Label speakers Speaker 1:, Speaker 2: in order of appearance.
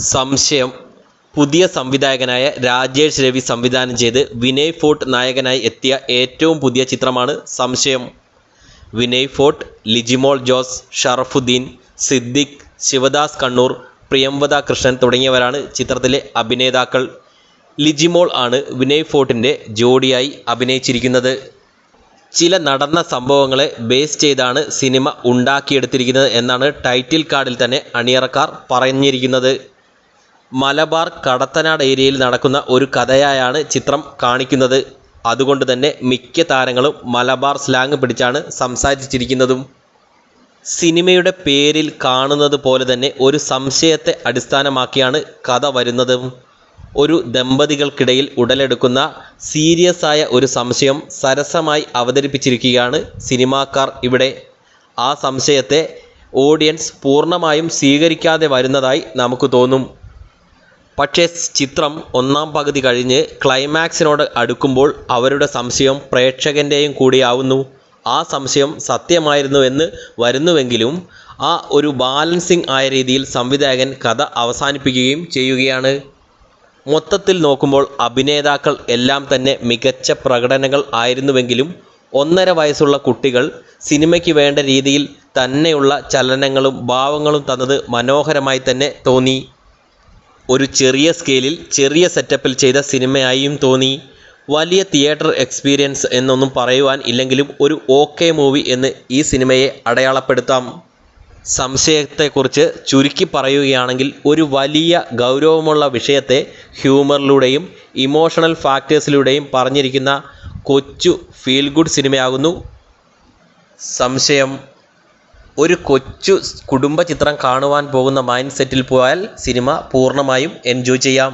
Speaker 1: സംശയം. പുതിയ സംവിധായകനായ രാജേഷ് രവി സംവിധാനം ചെയ്ത് വിനയ് ഫോർട്ട് നായകനായി എത്തിയ ഏറ്റവും പുതിയ ചിത്രമാണ് സംശയം. വിനയ് ഫോർട്ട് ലിജിമോൾ ജോസ് ഷറഫുദ്ദീൻ സിദ്ദിഖ് ശിവദാസ് കണ്ണൂർ പ്രിയംവദ കൃഷ്ണൻ തുടങ്ങിയവരാണ് ചിത്രത്തിലെ അഭിനേതാക്കൾ. ലിജിമോൾ ആണ് വിനയ് ഫോർട്ടിന്റെ ജോഡിയായി അഭിനയിച്ചിരിക്കുന്നത്. ചില നടന്ന സംഭവങ്ങളെ ബേസ് ചെയ്താണ് സിനിമ ഉണ്ടാക്കിയെടുത്തിരിക്കുന്നത് എന്നാണ് ടൈറ്റിൽ കാർഡിൽ തന്നെ അണിയറക്കാർ പറഞ്ഞിരിക്കുന്നത്. മലബാർ കടത്തനാട് ഏരിയയിൽ നടക്കുന്ന ഒരു കഥയായാണ് ചിത്രം കാണിക്കുന്നത്. അതുകൊണ്ട് തന്നെ മിക്ക താരങ്ങളും മലബാർ സ്ലാങ് പിടിച്ചാണ് സംസാരിച്ചിരിക്കുന്നതും. സിനിമയുടെ പേരിൽ കാണുന്നത് പോലെ തന്നെ ഒരു സംശയത്തെ അടിസ്ഥാനമാക്കിയാണ് കഥ വരുന്നതും. ഒരു ദമ്പതികൾക്കിടയിൽ ഉടലെടുക്കുന്ന സീരിയസ് ആയ ഒരു സംശയം സരസമായി അവതരിപ്പിച്ചിരിക്കുകയാണ് സിനിമാക്കാർ ഇവിടെ. ആ സംശയത്തെ ഓഡിയൻസ് പൂർണമായും സ്വീകരിക്കാതെ വരുന്നതായി നമുക്ക് തോന്നും. പക്ഷേ ചിത്രം ഒന്നാം പകുതി കഴിഞ്ഞ് ക്ലൈമാക്സിനോട് അടുക്കുമ്പോൾ അവരുടെ സംശയം പ്രേക്ഷകന്റെയും കൂടിയാവുന്നു. ആ സംശയം സത്യമായിരുന്നു എന്ന് വരുന്നുവെങ്കിലും ആ ഒരു ബാലൻസിങ് ആയ രീതിയിൽ സംവിധായകൻ കഥ അവസാനിപ്പിക്കുകയും ചെയ്യുകയാണ്. മൊത്തത്തിൽ നോക്കുമ്പോൾ അഭിനേതാക്കൾ എല്ലാം തന്നെ മികച്ച പ്രകടനങ്ങൾ ആയിരുന്നുവെങ്കിലും ഒന്നര വയസ്സുള്ള കുട്ടികൾ സിനിമയ്ക്ക് വേണ്ട രീതിയിൽ തന്നെയുള്ള ചലനങ്ങളും ഭാവങ്ങളും തന്നത് മനോഹരമായി തന്നെ തോന്നി. ഒരു ചെറിയ സ്കെയിലിൽ ചെറിയ സെറ്റപ്പിൽ ചെയ്ത സിനിമയായും തോന്നി. വലിയ തിയേറ്റർ എക്സ്പീരിയൻസ് എന്നൊന്നും പറയുവാൻ ഇല്ലെങ്കിലും ഒരു ഓക്കെ മൂവി എന്ന് ഈ സിനിമയെ അടയാളപ്പെടുത്താം. സംശയത്തെക്കുറിച്ച് ചുരുക്കി പറയുകയാണെങ്കിൽ ഒരു വലിയ ഗൗരവമുള്ള വിഷയത്തെ ഹ്യൂമറിലൂടെയും ഇമോഷണൽ ഫാക്ടേഴ്സിലൂടെയും പറഞ്ഞിരിക്കുന്ന കൊച്ചു ഫീൽ ഗുഡ് സിനിമയാകുന്നു. സംശയം. ഒരു കൊച്ചു കുടുംബ ചിത്രം കാണുവാൻ പോകുന്ന മൈൻഡ് സെറ്റിൽ പോയാൽ സിനിമ പൂർണമായും എൻജോയ് ചെയ്യാം.